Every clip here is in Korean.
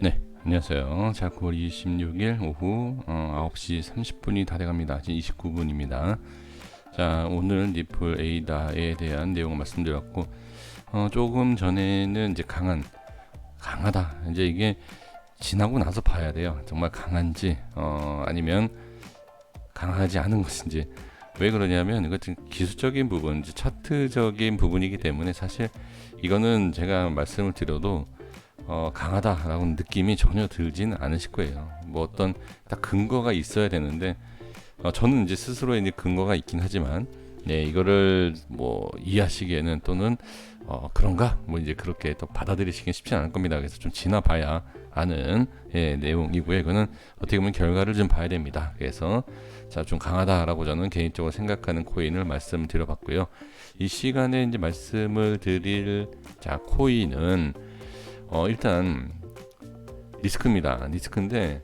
네, 안녕하세요. 자, 9월 26일 오후 어, 9시 30분이 다 돼갑니다. 지금 29분입니다. 자, 오늘 리플 에이다에 대한 내용을 말씀드렸고, 어, 조금 전에는 이제 강한, 강하다. 이제 이게 지나고 나서 봐야 돼요. 정말 강한지, 어, 아니면 강하지 않은 것인지. 왜 그러냐면 지금 기술적인 부분, 차트적인 부분이기 때문에 사실 이거는 제가 말씀을 드려도 어, 강하다라는 느낌이 전혀 들진 않으실 거예요. 뭐 어떤 딱 근거가 있어야 되는데 어, 저는 이제 스스로 이제 근거가 있긴 하지만 네 이거를 뭐 이해하시기에는 또는 어, 그런가 뭐 이제 그렇게 또 받아들이시긴 쉽지 않을 겁니다. 그래서 좀 지나봐야 아는 예, 내용이고요. 이거는 어떻게 보면 결과를 좀 봐야 됩니다. 그래서 자 좀 강하다라고 저는 개인적으로 생각하는 코인을 말씀드려봤고요. 이 시간에 이제 말씀을 드릴 자 코인은 어, 일단 리스크입니다. 리스크인데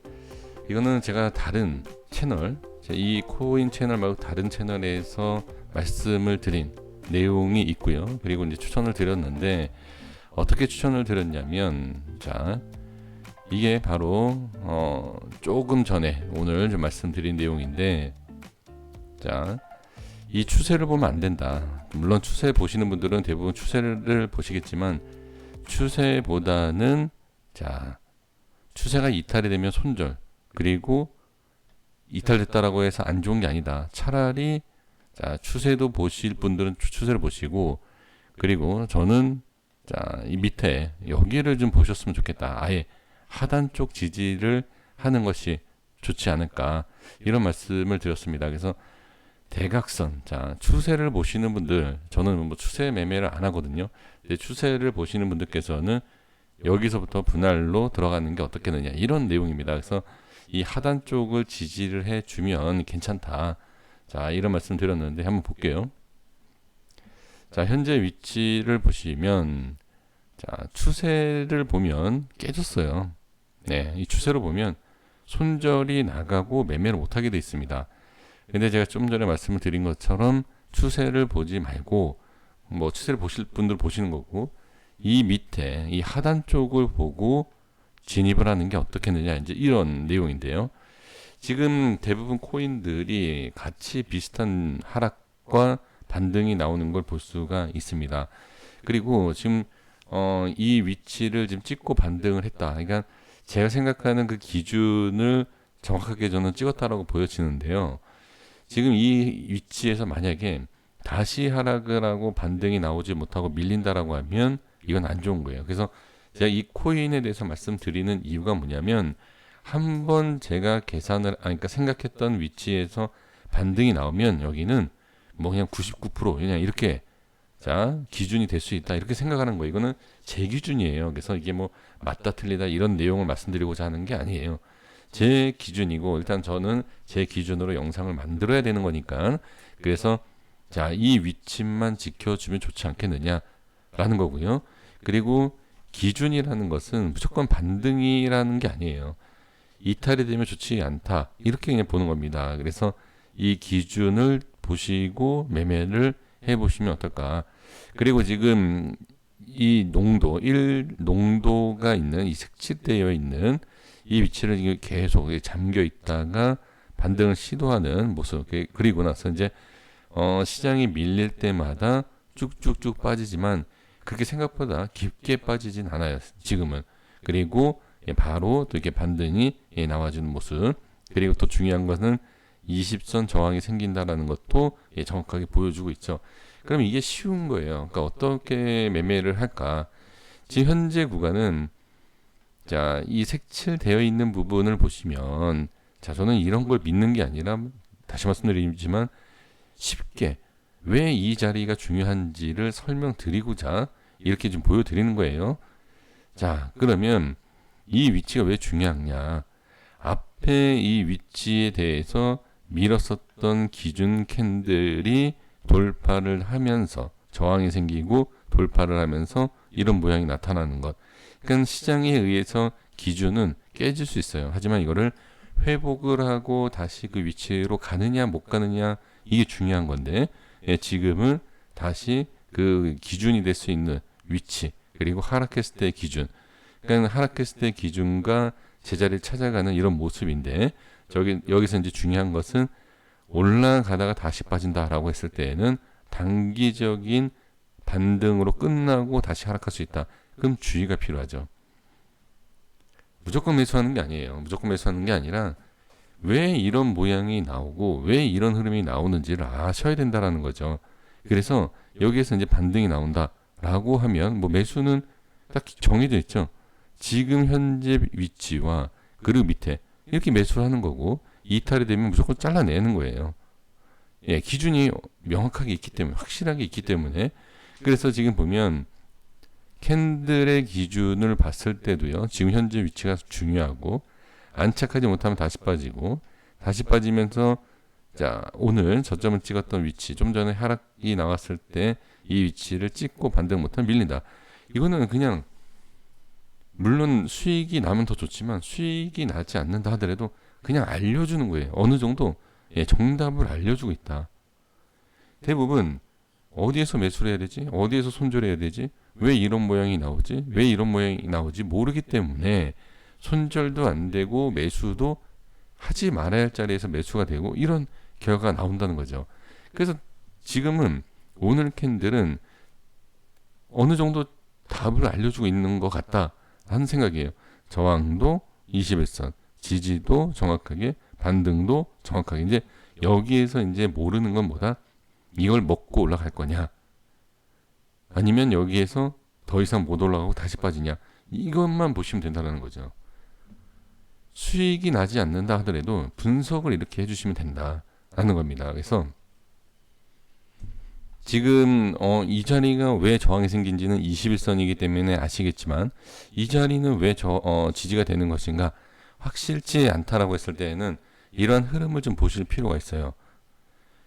이거는 제가 다른 채널, 이 코인 채널 말고 다른 채널에서 말씀을 드린 내용이 있고요. 그리고 이제 추천을 드렸는데 어떻게 추천을 드렸냐면 자 이게 바로 어, 조금 전에 오늘 좀 말씀드린 내용인데 자. 이 추세를 보면 안 된다. 물론 추세 보시는 분들은 대부분 추세를 보시겠지만 추세보다는 자 추세가 이탈이 되면 손절 그리고 이탈됐다라고 해서 안 좋은 게 아니다. 차라리 자 추세도 보실 분들은 추세를 보시고 그리고 저는 자이 밑에 여기를 좀 보셨으면 좋겠다. 아예 하단 쪽 지지를 하는 것이 좋지 않을까 이런 말씀을 드렸습니다. 그래서 대각선 자 추세를 보시는 분들 저는 뭐 추세 매매를 안 하거든요. 추세를 보시는 분들께서는 여기서부터 분할로 들어가는 게 어떻겠느냐 이런 내용입니다. 그래서 이 하단 쪽을 지지를 해주면 괜찮다. 자 이런 말씀 드렸는데 한번 볼게요. 자 현재 위치를 보시면 자 추세를 보면 깨졌어요. 네, 이 추세로 보면 손절이 나가고 매매를 못하게 돼 있습니다. 근데 제가 좀 전에 말씀을 드린 것처럼 추세를 보지 말고 뭐 추세를 보실 분들 보시는 거고 이 밑에 이 하단 쪽을 보고 진입을 하는 게 어떻겠느냐 이제 이런 내용인데요. 지금 대부분 코인들이 같이 비슷한 하락과 반등이 나오는 걸 볼 수가 있습니다. 그리고 지금 어, 이 위치를 지금 찍고 반등을 했다. 그러니까 제가 생각하는 그 기준을 정확하게 저는 찍었다라고 보여지는데요. 지금 이 위치에서 만약에 다시 하락을 하고 반등이 나오지 못하고 밀린다라고 하면 이건 안 좋은 거예요. 그래서 제가 이 코인에 대해서 말씀드리는 이유가 뭐냐면 한 번 제가 계산을 아 그러니까 생각했던 위치에서 반등이 나오면 여기는 뭐 그냥 99% 그냥 이렇게 자 기준이 될 수 있다 이렇게 생각하는 거예요. 이거는 제 기준이에요. 그래서 이게 뭐 맞다 틀리다 이런 내용을 말씀드리고자 하는 게 아니에요. 제 기준이고 일단 저는 제 기준으로 영상을 만들어야 되는 거니까 그래서 자, 이 위치만 지켜주면 좋지 않겠느냐라는 거고요. 그리고 기준이라는 것은 무조건 반등이라는 게 아니에요. 이탈이 되면 좋지 않다. 이렇게 그냥 보는 겁니다. 그래서 이 기준을 보시고 매매를 해 보시면 어떨까. 그리고 지금 이 농도, 1 농도가 있는 이 색칠되어 있는 이 위치를 계속 잠겨 있다가 반등을 시도하는 모습. 그리고 나서 이제 어, 시장이 밀릴 때마다 쭉쭉쭉 빠지지만 그렇게 생각보다 깊게 빠지진 않아요. 지금은. 그리고 예, 바로 또 이렇게 반등이 예, 나와주는 모습. 그리고 또 중요한 것은 20선 저항이 생긴다라는 것도 예, 정확하게 보여주고 있죠. 그럼 이게 쉬운 거예요. 그러니까 어떻게 매매를 할까? 지금 현재 구간은 자, 이 색칠되어 있는 부분을 보시면 자, 저는 이런 걸 믿는 게 아니라 다시 말씀드리지만 쉽게 왜 이 자리가 중요한지를 설명드리고자 이렇게 좀 보여드리는 거예요. 자, 그러면 이 위치가 왜 중요하냐? 앞에 이 위치에 대해서 밀었었던 기준 캔들이 돌파를 하면서 저항이 생기고 돌파를 하면서 이런 모양이 나타나는 것. 그러니까 시장에 의해서 기준은 깨질 수 있어요. 하지만 이거를 회복을 하고 다시 그 위치로 가느냐 못 가느냐 이게 중요한 건데 예, 지금은 다시 그 기준이 될 수 있는 위치 그리고 하락했을 때의 기준 그러니까 하락했을 때 기준과 제자리를 찾아가는 이런 모습인데 저기 여기서 이제 중요한 것은 올라가다가 다시 빠진다라고 했을 때에는 단기적인 반등으로 끝나고 다시 하락할 수 있다. 그럼 주의가 필요하죠. 무조건 매수하는 게 아니에요. 무조건 매수하는 게 아니라 왜 이런 모양이 나오고 왜 이런 흐름이 나오는지를 아셔야 된다라는 거죠. 그래서 여기에서 이제 반등이 나온다라고 하면 뭐 매수는 딱 정해져 있죠. 지금 현재 위치와 그리고 밑에 이렇게 매수를 하는 거고 이탈이 되면 무조건 잘라내는 거예요. 예, 기준이 명확하게 있기 때문에 확실하게 있기 때문에 그래서 지금 보면 캔들의 기준을 봤을 때도요. 지금 현재 위치가 중요하고 안착하지 못하면 다시 빠지고 다시 빠지면서 자 오늘 저점을 찍었던 위치 좀 전에 하락이 나왔을 때 이 위치를 찍고 반등 못하면 밀린다. 이거는 그냥 물론 수익이 나면 더 좋지만 수익이 나지 않는다 하더라도 그냥 알려주는 거예요. 어느 정도 예, 정답을 알려주고 있다. 대부분 어디에서 매수를 해야 되지? 어디에서 손절해야 을 되지? 왜 이런 모양이 나오지? 왜 이런 모양이 나오지? 모르기 때문에 손절도 안 되고 매수도 하지 말아야 할 자리에서 매수가 되고 이런 결과가 나온다는 거죠. 그래서 지금은 오늘 캔들은 어느 정도 답을 알려주고 있는 것 같다라는 생각이에요. 저항도 21선, 지지도 정확하게, 반등도 정확하게. 이제 여기에서 이제 모르는 건 뭐다? 이걸 먹고 올라갈 거냐? 아니면 여기에서 더 이상 못 올라가고 다시 빠지냐? 이것만 보시면 된다는 거죠. 수익이 나지 않는다 하더라도 분석을 이렇게 해주시면 된다라는 겁니다. 그래서 지금 어, 이 자리가 왜 저항이 생긴지는 21선이기 때문에 아시겠지만 이 자리는 왜 저, 어, 지지가 되는 것인가 확실치 않다라고 했을 때에는 이러한 흐름을 좀 보실 필요가 있어요.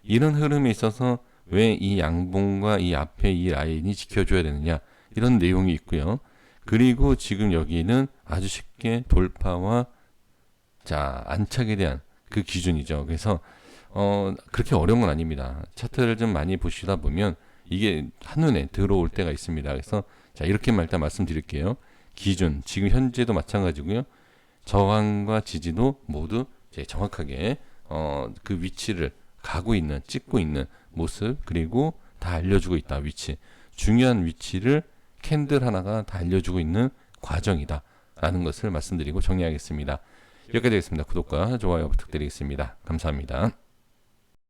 이런 흐름이 있어서 왜 이 양봉과 이 앞에 이 라인이 지켜줘야 되느냐 이런 내용이 있고요. 그리고 지금 여기는 아주 쉽게 돌파와 자 안착에 대한 그 기준이죠. 그래서 어, 그렇게 어려운 건 아닙니다. 차트를 좀 많이 보시다 보면 이게 한눈에 들어올 때가 있습니다. 그래서 자, 이렇게만 일단 말씀드릴게요. 기준, 지금 현재도 마찬가지고요. 저항과 지지도 모두 정확하게 어, 그 위치를 가고 있는, 찍고 있는 모습, 그리고 다 알려주고 있다, 위치. 중요한 위치를 캔들 하나가 다 알려주고 있는 과정이다. 라는 것을 말씀드리고 정리하겠습니다. 여기까지 하겠습니다. 구독과 좋아요 부탁드리겠습니다. 감사합니다.